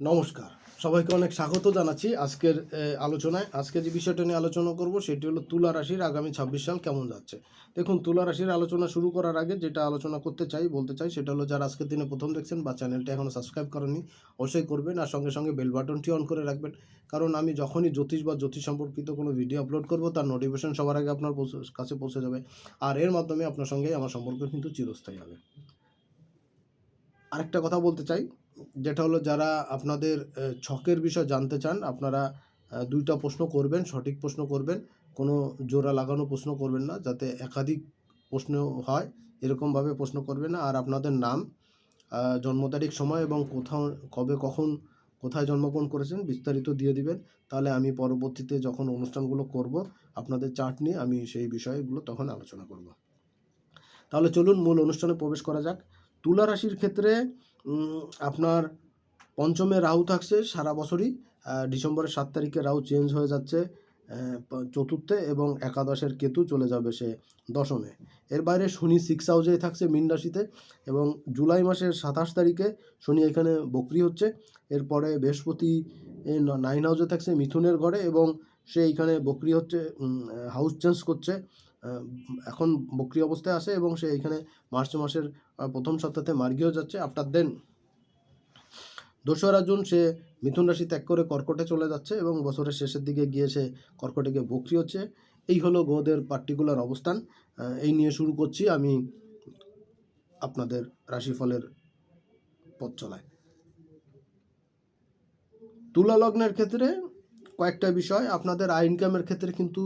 নমস্কার। সবাইকে অনেক স্বাগত জানাচ্ছি আজকের আলোচনায়। আজকে যে বিষয়টা নিয়ে আলোচনা করব সেটি হলো তুলা রাশির আগামী ছাব্বিশ সাল কেমন যাচ্ছে। দেখুন, তুলা রাশির আলোচনা শুরু করার আগে যেটা আলোচনা করতে চাই, বলতে চাই সেটা হলো যারা আজকের দিনে প্রথম দেখছেন বা চ্যানেলটা এখনও সাবস্ক্রাইব করেনি অবশ্যই করবেন আর সঙ্গে সঙ্গে বেল বাটনটি অন করে রাখবেন। কারণ আমি যখনই জ্যোতিষ বা জ্যোতিষ সম্পর্কিত কোনো ভিডিও আপলোড করব, তার নোটিফিকেশন সবার আগে আপনার কাছে পৌঁছে যাবে। আর এর মাধ্যমে আপনার সঙ্গে আমার সম্পর্ক কিন্তু চিরস্থায়ী হবে। আরেকটা কথা বলতে চাই যেটা হলো যারা আপনাদের ছকের বিষয় জানতে চান, আপনারা দুইটা প্রশ্ন করবেন, সঠিক প্রশ্ন করবেন, কোনো জোড়া লাগানো প্রশ্ন করবেন না, যাতে একাধিক প্রশ্ন হয়, এরকমভাবে প্রশ্ন করবেন না। আর আপনাদের নাম জন্ম তারিখ, সময় এবং কোথাও, কবে, কখন, কোথায় জন্মগ্রহণ করেছেন, বিস্তারিত দিয়ে দিবেন। তাহলে আমি পরবর্তীতে যখন অনুষ্ঠানগুলো করব, আপনাদের চার্ট নিয়ে আমি সেই বিষয়গুলো তখন আলোচনা করব। তাহলে চলুন মূল অনুষ্ঠানে প্রবেশ করা যাক। তুলা রাশির ক্ষেত্রে আপনার পঞ্চমে রাহু থাকছে সারা বছরই ডিসেম্বরের সাত তারিখে রাহু চেঞ্জ হয়ে যাচ্ছে চতুর্থে এবং একাদশের কেতু চলে যাবে সে দশমে। এর বাইরে শনি সিক্স হাউসেই থাকছে মীন রাশিতে এবং জুলাই মাসের সাতাশ তারিখে শনি এখানে বকরি হচ্ছে। এরপরে বৃহস্পতি নাইন হাউসে থাকছে মিথুনের ঘরে এবং সে এইখানে বকরি হচ্ছে হাউস চেঞ্জ করছে। এখন বকরি অবস্থায় আসে এবং সে এইখানে মার্চ মাসের প্রথম সপ্তাহে মার্গিও যাচ্ছে। আফটার দেন দোসরা জুন সে মিথুন রাশি ত্যাগ করে কর্কটে চলে যাচ্ছে এবং বছরের শেষের দিকে গিয়ে সে কর্কটে গিয়ে বকরি হচ্ছে। এই হলো গ্রহদের পার্টিকুলার অবস্থান। এই নিয়ে শুরু করছি আমি আপনাদের রাশিফলের পথ চলায়। তুলা লগ্নের ক্ষেত্রে কয়েকটা বিষয়। আপনাদের আয় ইনকামের ক্ষেত্রে কিন্তু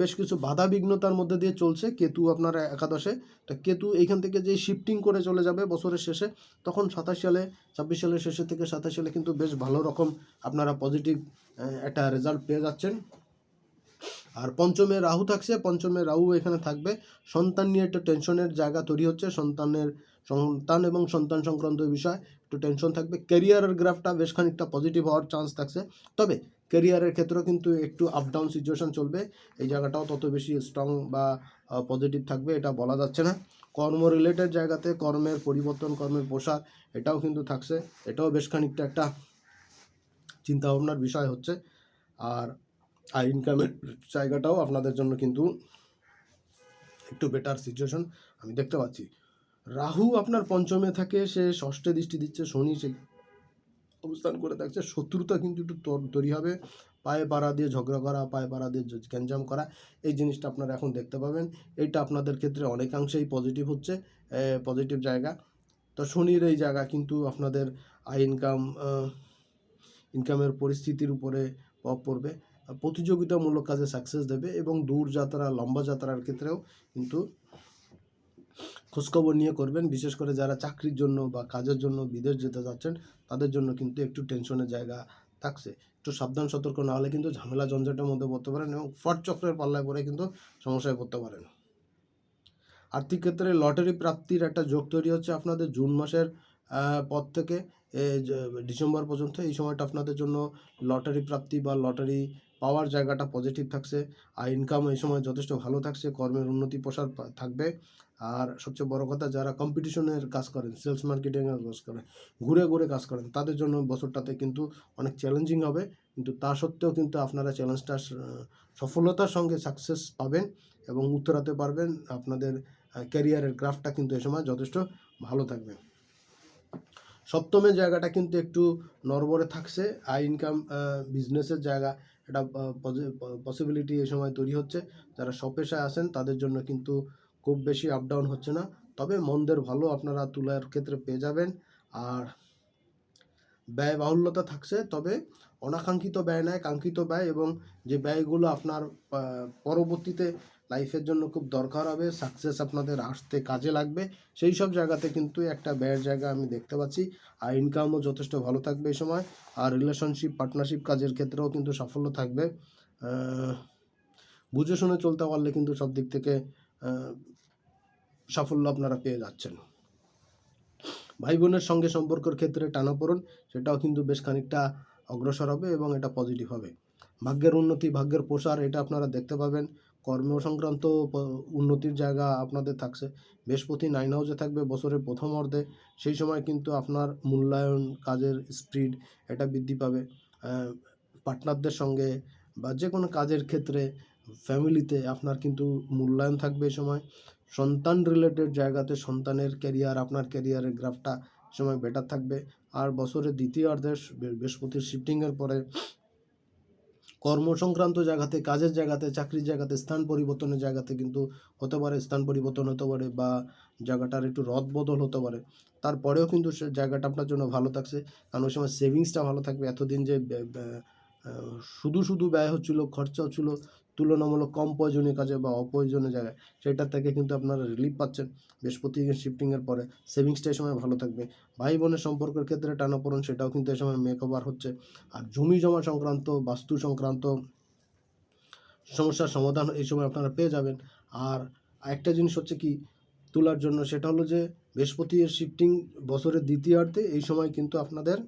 বেশ কিছু বাধা বিঘ্নতার মধ্যে দিয়ে চলছে কেতু আপনার একাদশে। তা কেতু এইখান থেকে যে শিফটিং করে চলে যাবে বছরের শেষে, তখন সাতাশ সালে, ছাব্বিশ সালের শেষে থেকে সাতাশ সালে কিন্তু বেশ ভালো রকম আপনারা পজিটিভ একটা রেজাল্ট পেয়ে যাচ্ছেন। আর পঞ্চমে রাহু থাকছে, পঞ্চমে রাহু এখানে থাকবে। সন্তান নিয়ে একটা টেনশনের জায়গা তৈরি হচ্ছে, সন্তানের সন্তান এবং সন্তান সংক্রান্ত বিষয় একটু টেনশন থাকবে। ক্যারিয়ারের গ্রাফটা বেশ খানিকটা পজিটিভ হওয়ার চান্স থাকছে। তবে ক্যারিয়ারের ক্ষেত্রেও কিন্তু একটু আপ ডাউন সিচুয়েশন চলবে। এই জায়গাটাও তত বেশি স্ট্রং বা পজিটিভ থাকবে, এটা বলা যাচ্ছে না। কর্ম রিলেটেড জায়গাতে কর্মের পরিবর্তন, কর্মের প্রসার, এটাও কিন্তু থাকছে। এটাও বেশ খানিকটা একটা চিন্তা ভাবনার বিষয় হচ্ছে। আর আর ইনকামের জায়গাটাও আপনাদের জন্য কিন্তু একটু বেটার সিচুয়েশন আমি দেখতে পাচ্ছি। রাহু আপনার পঞ্চমে থাকে, সে ষষ্ঠে দৃষ্টি দিচ্ছে, শনি সেই অবস্থান করে থাকছে। শত্রুতা কিন্তু একটু তৈরি হবে। পায়ে পাড়া দিয়ে ঝগড়া করা, পায়ে পাড়া দিয়ে গ্যাঞ্জাম করা, এই জিনিসটা আপনারা এখন দেখতে পাবেন। এইটা আপনাদের ক্ষেত্রে অনেকাংশেই পজিটিভ হচ্ছে পজিটিভ জায়গা। তো শনির এই জায়গা কিন্তু আপনাদের আই ইনকাম ইনকামের পরিস্থিতির উপরে প্রভাব পড়বে। প্রতিযোগিতামূলক কাজে সাকসেস দেবে এবং দূর যাত্রা, লম্বা যাত্রার ক্ষেত্রেও কিন্তু খোঁজখবর নিয়ে করবেন। বিশেষ করে যারা চাকরির জন্য বা কাজের জন্য বিদেশ যেতে যাচ্ছেন, তাদের জন্য কিন্তু একটু টেনশনের জায়গা থাকছে। একটু সাবধান, সতর্ক না হলে কিন্তু ঝামেলা ঝঞ্ঝাটের মধ্যে পড়তে পারেন এবং ফট চক্রের পাল্লায় পড়ে কিন্তু সমস্যায় পড়তে পারেন। আর্থিক ক্ষেত্রে লটারি প্রাপ্তির একটা যোগ তৈরি হচ্ছে আপনাদের জুন মাসের পর থেকে। ডিসেম্বর পর্যন্ত এই সময়টা আপনাদের জন্য লটারি প্রাপ্তি বা লটারি পাওয়ার জায়গাটা পজিটিভ থাকছে, আর ইনকাম এই সময় যথেষ্ট ভালো থাকছে, কর্মের উন্নতি প্রসার থাকবে। আর সবচেয়ে বড় কথা, যারা কম্পিটিশনের কাজ করেন সেলস মার্কেটিংয়ের কাজ করেন, ঘুরে ঘুরে কাজ করেন, তাদের জন্য বছরটাতে কিন্তু অনেক চ্যালেঞ্জিং হবে। কিন্তু তা সত্ত্বেও কিন্তু আপনারা চ্যালেঞ্জটা সফলতার সঙ্গে সাকসেস পাবেন এবং উত্তরাতে পারবেন। আপনাদের ক্যারিয়ারের গ্রাফটা কিন্তু এই সময় যথেষ্ট ভালো থাকবে। সপ্তমের জায়গাটা কিন্তু একটু নরবরে থাকছে। আই ইনকাম বিজনেসের জায়গা একটা পসিবিলিটি এই সময় তৈরি হচ্ছে। যারা সপেশায় আছেন তাদের জন্য কিন্তু খুব বেশি আপ ডাউন হচ্ছে না। তবে মন্দের ভালো আপনারা তুলার ক্ষেত্রে পেয়ে যাবেন। আর ব্যয় বাহুল্যতা থাকছে, তবে অনাকাঙ্ক্ষিত ব্যয় নয়, কাঙ্ক্ষিত ব্যয় এবং যে ব্যয়গুলো আপনার পরবর্তীতে লাইফের জন্য খুব দরকার হবে সাকসেস আপনাদের আসতে কাজে লাগবে। সেই সব জায়গাতে কিন্তু একটা ব্যয়ের জায়গা আমি দেখতে পাচ্ছি। আর ইনকামও যথেষ্ট ভালো থাকবে এই সময়। আর রিলেশনশিপ পার্টনারশিপ কাজের ক্ষেত্রেও কিন্তু সাফল্য থাকবে। বুঝে শুনে চলতে পারলে কিন্তু সব দিক থেকে সাফল্য আপনারা পেয়ে যাচ্ছেন। ভাই বোনের সঙ্গে সম্পর্কের ক্ষেত্রে টানাপোড়ন সেটাও কিন্তু বেশ খানিকটা অগ্রসর হবে এবং এটা পজিটিভ হবে। ভাগ্যের উন্নতি, ভাগ্যের প্রসার, এটা আপনারা দেখতে পাবেন। কর্ম সংক্রান্ত উন্নতির জায়গা আপনাদের থাকছে। বৃহস্পতি নাইন হাউসে থাকবে বছরের প্রথম অর্ধে সেই সময় কিন্তু আপনার মূল্যায়ন কাজের স্পিড এটা বৃদ্ধি পাবে। পার্টনারদের সঙ্গে বা যে কোনো কাজের ক্ষেত্রে ফ্যামিলিতে আপনার কিন্তু মূল্যায়ন থাকবে এই সময়। সন্তান রিলেটেড জায়গাতে সন্তানের ক্যারিয়ার আপনার ক্যারিয়ারের গ্রাফটা সময় বেটার থাকবে। আর বছরের দ্বিতীয় অর্ধে বৃহস্পতির শিফটিংয়ের পরে কর্ম সংক্রান্ত জায়গাতে, কাজের জায়গাতে, চাকরির জায়গাতে, স্থান পরিবর্তনের জায়গাতে কিন্তু হতে পারে, স্থান পরিবর্তন হতে পারে বা জায়গাটার একটু রদ বদল হতে পারে। তারপরেও কিন্তু সে জায়গাটা আপনার জন্য ভালো থাকছে। কারণ ওই সময় সেভিংসটা ভালো থাকবে। এতদিন যে শুধু শুধু ব্যয় হচ্ছিল, খরচা হচ্ছিল তুলনামূলক কম প্রয়োজনীয় কাজে বা অপ্রয়োজনীয় জায়গায়, সেটার থেকে কিন্তু আপনারা রিলিফ পাচ্ছেন। বৃহস্পতি শিফটিংয়ের পরে সেভিংসটা এই সময় ভালো থাকবে। ভাই বোনের সম্পর্কের ক্ষেত্রে টানাপোড়ন, সেটাও কিন্তু এই সময় মেকওভার হচ্ছে। আর জমি জমা সংক্রান্ত, বাস্তু সংক্রান্ত সমস্যার সমাধান এই সময় আপনারা পেয়ে যাবেন। আর একটা জিনিস হচ্ছে কি, তোলার জন্য, সেটা হলো যে বৃহস্পতি শিফটিং বছরের দ্বিতীয়ার্ধে এই সময় কিন্তু আপনাদের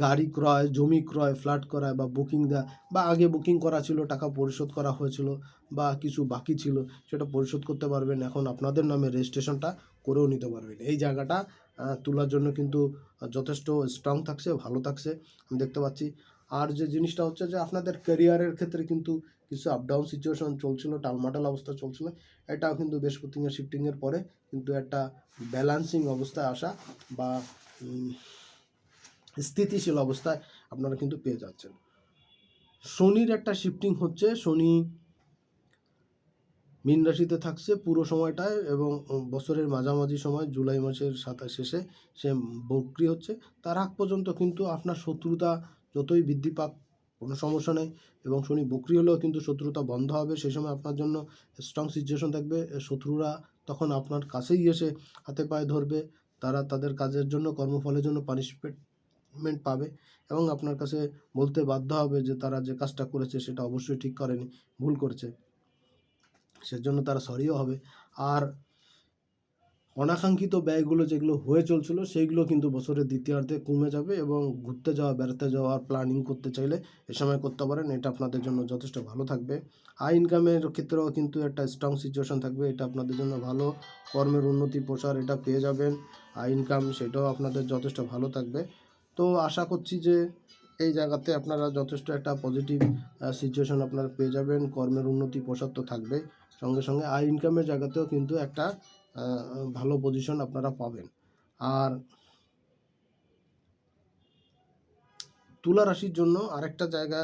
গাড়ি ক্রয়, জমি ক্রয়, ফ্ল্যাট ক্রয় বা বুকিং দেওয়া বা আগে বুকিং করা ছিল, টাকা পরিশোধ করা হয়েছিল বা কিছু বাকি ছিল, সেটা পরিশোধ করতে পারবেন। এখন আপনাদের নামে রেজিস্ট্রেশনটা করেও নিতে পারবেন। এই জায়গাটা তোলার জন্য কিন্তু যথেষ্ট স্ট্রং থাকছে, ভালো থাকছে, আমি দেখতে পাচ্ছি। আর যে জিনিসটা হচ্ছে যে আপনাদের ক্যারিয়ারের ক্ষেত্রে কিন্তু কিছু আপ ডাউন সিচুয়েশন চলছিল, টালমাটাল অবস্থা চলছিল, এটাও কিন্তু বৃহস্পতির শিফটিংয়ের পরে কিন্তু একটা ব্যালান্সিং অবস্থায় আসা বা স্থিতিশীল অবস্থায় আপনারা কিন্তু পেয়ে যাচ্ছেন। শনির একটা শিফটিং হচ্ছে, শনি মীন রাশিতে থাকছে পুরো সময়টায় এবং বছরের মাঝামাঝি সময় জুলাই মাসের সাতাশ শেষে সে বক্রি হচ্ছে। তার আগ পর্যন্ত কিন্তু আপনার শত্রুতা যতই বৃদ্ধি পাক, কোনো সমস্যা নেই এবং শনি বক্রি হলেও কিন্তু শত্রুতা বন্ধ হবে। সেই সময় আপনার জন্য স্ট্রং সিচুয়েশন থাকবে। শত্রুরা তখন আপনার কাছেই এসে হাতে পায়ে ধরবে। তারা তাদের কাজের জন্য, কর্মফলের জন্য পানিশমেন্ট পাবে এবং আপনার কাছে বলতে বাধ্য হবে যে তারা যে কাজটা করেছে সেটা অবশ্যই ঠিক করেনি, ভুল করেছে। সেজন্য তারা সরিও হবে। আর অনাকাঙ্ক্ষিত ব্যয়গুলো যেগুলো হয়ে চলছিল, সেইগুলো কিন্তু বছরের দ্বিতীয়ার্ধে কমে যাবে এবং ঘুরতে যাওয়া, বেড়াতে যাওয়ার প্ল্যানিং করতে চাইলে এ সময় করতে পারেন। এটা আপনাদের জন্য যথেষ্ট ভালো থাকবে। আয় ইনকামের ক্ষেত্রেও কিন্তু একটা স্ট্রং সিচুয়েশন থাকবে। এটা আপনাদের জন্য ভালো। কর্মের উন্নতি, প্রসার এটা পেয়ে যাবেন। আয় ইনকাম সেটাও আপনাদের যথেষ্ট ভালো থাকবে। তো আশা করছি যে এই জায়গাতে আপনারা যথেষ্ট একটা পজিটিভ সিচুয়েশন আপনারা পেয়ে যাবেন। কর্মের উন্নতি প্রসার তো থাকবে সঙ্গে সঙ্গে আয় ইনকামের জায়গাতেও কিন্তু একটা ভালো পজিশন আপনারা পাবেন। আর তুলা রাশির জন্য আরেকটা জায়গা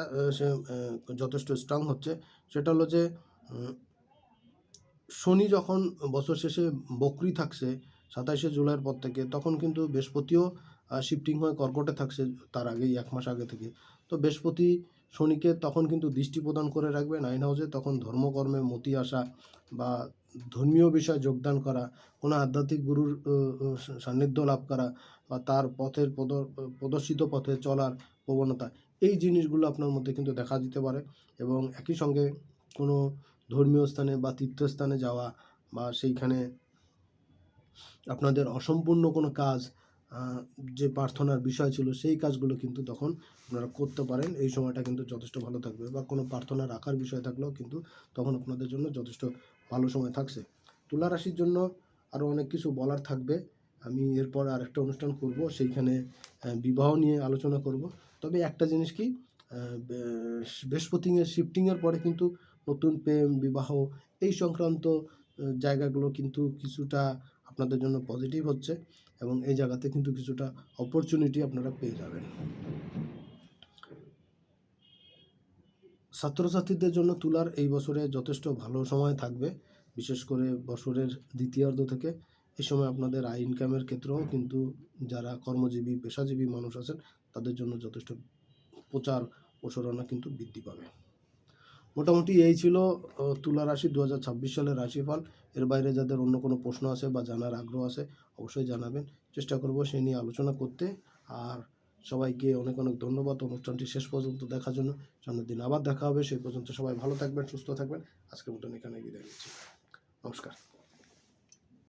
যথেষ্ট স্ট্রং হচ্ছে। সেটা হলো যে শনি যখন বছর শেষে বকরি থাকছে, সাতাইশে জুলাইয়ের পর থেকে, তখন কিন্তু বৃহস্পতিও শিফটিং হয়ে কর্কটে থাকছে তার আগেই এক মাস আগে থেকে। তো বৃহস্পতি শনিকে তখন কিন্তু দৃষ্টি প্রদান করে রাখবে নাইন হাউসে তখন ধর্মকর্মে মতি আসা বা ধর্মীয় বিষয়ে যোগদান করা, কোনো আধ্যাত্মিক গুরুর সান্নিধ্য লাভ করা বা তার পথের প্রদর্শিত পথে চলার প্রবণতা, এই জিনিসগুলো আপনার মধ্যে কিন্তু দেখা দিতে পারে এবং একই সঙ্গে কোনো ধর্মীয় স্থানে বা তীর্থস্থানে যাওয়া বা সেইখানে আপনাদের অসম্পূর্ণ কোনো কাজ যে প্রার্থনার বিষয় ছিল সেই কাজগুলো কিন্তু তখন আপনারা করতে পারেন। এই সময়টা কিন্তু যথেষ্ট ভালো থাকবে বা কোনো প্রার্থনা রাখার বিষয় থাকলেও কিন্তু তখন আপনাদের জন্য যথেষ্ট ভালো সময় থাকছে। তুলা রাশির জন্য আরও অনেক কিছু বলার থাকবে। আমি এরপর আরেকটা অনুষ্ঠান করব, সেইখানে বিবাহ নিয়ে আলোচনা করব। তবে একটা জিনিস কি বৃহস্পতিংয়ের, শিফটিংয়ের পরে কিন্তু নতুন প্রেম, বিবাহ এই সংক্রান্ত জায়গাগুলো কিন্তু কিছুটা আপনাদের জন্য পজিটিভ হচ্ছে। এবং এই জায়গাতে কিন্তু কিছুটা অপরচুনিটি আপনারা পেয়ে যাবেন। ছাত্রছাত্রীদের জন্য তুলার এই বছরে যথেষ্ট ভালো সময় থাকবে, বিশেষ করে বছরের দ্বিতীয়ার্ধ থেকে। এই সময় আপনাদের আয় ইনকামের ক্ষেত্রেও কিন্তু যারা কর্মজীবী, পেশাজীবী মানুষ আছেন, তাদের জন্য যথেষ্ট প্রচার প্রসারণা কিন্তু বৃদ্ধি পাবে। মোটামুটি এই ছিল তুলা রাশি দু হাজার ছাব্বিশ সালের রাশিফল। এর বাইরে যাদের অন্য কোনো প্রশ্ন আছে বা জানার আগ্রহ আছে, অবশ্যই জানাবেন। চেষ্টা করব সে নিয়ে আলোচনা করতে। আর সবাইকে অনেক অনেক ধন্যবাদ। অনুষ্ঠানটি শেষ পর্যন্ত দেখার জন্য। সামনের দিন আবার দেখা হবে। সেই পর্যন্ত সবাই ভালো থাকবেন, সুস্থ থাকবেন। আজকের মতন এখানে বিদায় নিচ্ছি। নমস্কার।